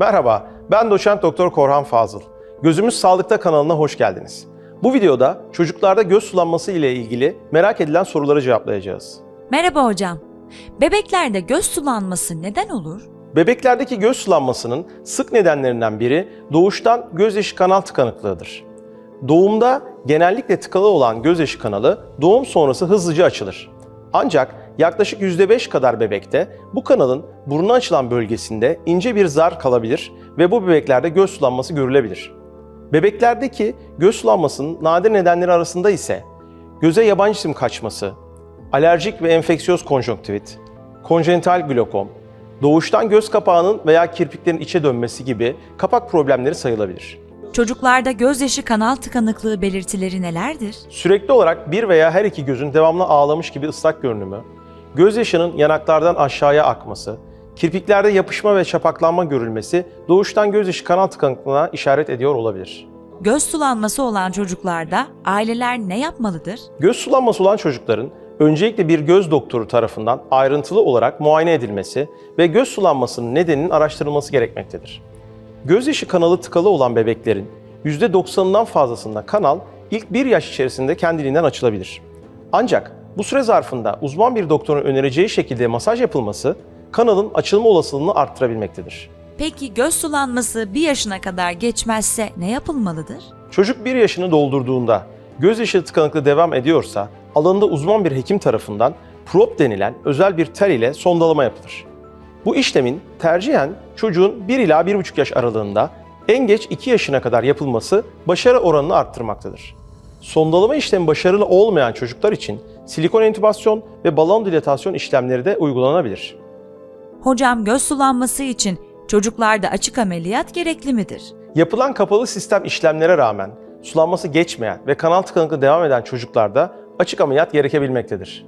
Merhaba, ben doçent doktor Korhan Fazıl. Gözümüz Sağlıkta kanalına hoş geldiniz. Bu videoda çocuklarda göz sulanması ile ilgili merak edilen soruları cevaplayacağız. Merhaba hocam. Bebeklerde göz sulanması neden olur? Bebeklerdeki göz sulanmasının sık nedenlerinden biri doğuştan gözyaşı kanal tıkanıklığıdır. Doğumda genellikle tıkalı olan gözyaşı kanalı doğum sonrası hızlıca açılır. Ancak yaklaşık %5 kadar bebekte bu kanalın burnu açılan bölgesinde ince bir zar kalabilir ve bu bebeklerde göz sulanması görülebilir. Bebeklerdeki göz sulanmasının nadir nedenleri arasında ise göze yabancı cisim kaçması, alerjik ve enfeksiyöz konjonktivit, konjenital glokom, doğuştan göz kapağının veya kirpiklerin içe dönmesi gibi kapak problemleri sayılabilir. Çocuklarda gözyaşı kanal tıkanıklığı belirtileri nelerdir? Sürekli olarak bir veya her iki gözün devamlı ağlamış gibi ıslak görünümü, gözyaşının yanaklardan aşağıya akması, kirpiklerde yapışma ve çapaklanma görülmesi doğuştan gözyaşı kanal tıkanıklığına işaret ediyor olabilir. Göz sulanması olan çocuklarda aileler ne yapmalıdır? Göz sulanması olan çocukların öncelikle bir göz doktoru tarafından ayrıntılı olarak muayene edilmesi ve göz sulanmasının nedeninin araştırılması gerekmektedir. Gözyaşı kanalı tıkalı olan bebeklerin %90'ından fazlasında kanal ilk bir yaş içerisinde kendiliğinden açılabilir. Ancak bu süre zarfında uzman bir doktorun önereceği şekilde masaj yapılması kanalın açılma olasılığını arttırabilmektedir. Peki göz sulanması bir yaşına kadar geçmezse ne yapılmalıdır? Çocuk bir yaşını doldurduğunda gözyaşı tıkanıklığı devam ediyorsa alanında uzman bir hekim tarafından prop denilen özel bir tel ile sondalama yapılır. Bu işlemin tercihen çocuğun 1 ila 1,5 yaş aralığında en geç 2 yaşına kadar yapılması başarı oranını arttırmaktadır. Sondalama işlemi başarılı olmayan çocuklar için silikon entübasyon ve balon dilatasyon işlemleri de uygulanabilir. Hocam göz sulanması için çocuklarda açık ameliyat gerekli midir? Yapılan kapalı sistem işlemlere rağmen sulanması geçmeyen ve kanal tıkanıklığı devam eden çocuklarda açık ameliyat gerekebilmektedir.